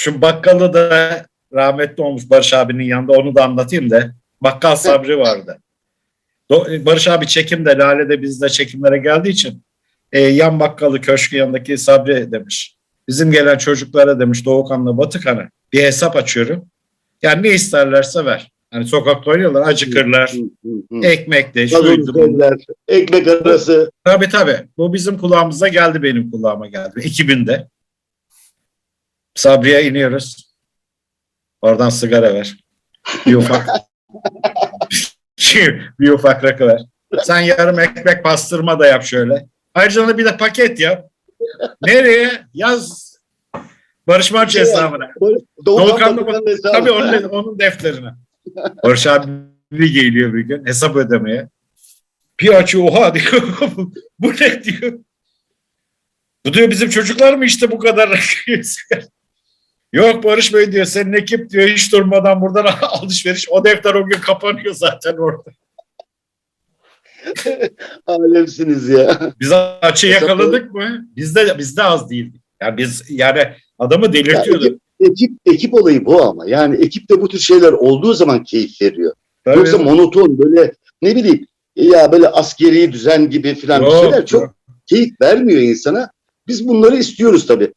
Şu bakkalı da rahmetli olmuş Barış abinin yanında onu da anlatayım da. Bakkal Sabri vardı. Barış abi çekimde Lale de bizde çekimlere geldiği için e, yan bakkalı köşkü yanındaki Sabri demiş. Bizim gelen çocuklara demiş Doğukan'la Batıkan'a bir hesap açıyorum. Yani ne isterlerse ver. Hani sokakta oynuyorlar acıkırlar. Ekmek de şuydu. ekmek arası. Tabii tabii. Bu bizim kulağımıza geldi benim kulağıma geldi. 2000'de. Sabriye iniyoruz. Oradan sigara ver. Bir ufak. bir ufak rakı ver. Sen yarım ekmek pastırma da yap şöyle. Ayrıca ona bir de paket yap. Nereye? Yaz. Barış Manço hesabına. Doğukan. Tabii onun, onun defterine. Barış abi bir geliyor bir gün hesap ödemeye. Açıyor oha diyor. bu ne diyor. Bu diyor bizim çocuklar mı işte bu kadar Yok Barış Bey diyor senin ekip diyor hiç durmadan buradan alışveriş. O defter o gün kapanıyor zaten orada. Alemsiniz ya. Biz açı yakaladık mı? Bizde bizde az değildik. Yani biz yani adamı Ya delirtiyorduk. ekip, ekip, ekip olayı bu ama. Yani ekipte bu tür şeyler olduğu zaman keyif veriyor. Tabii. Yoksa monoton böyle ne bileyim ya böyle askeri düzen gibi filan bir şeyler çok keyif vermiyor insana. Biz bunları istiyoruz tabii.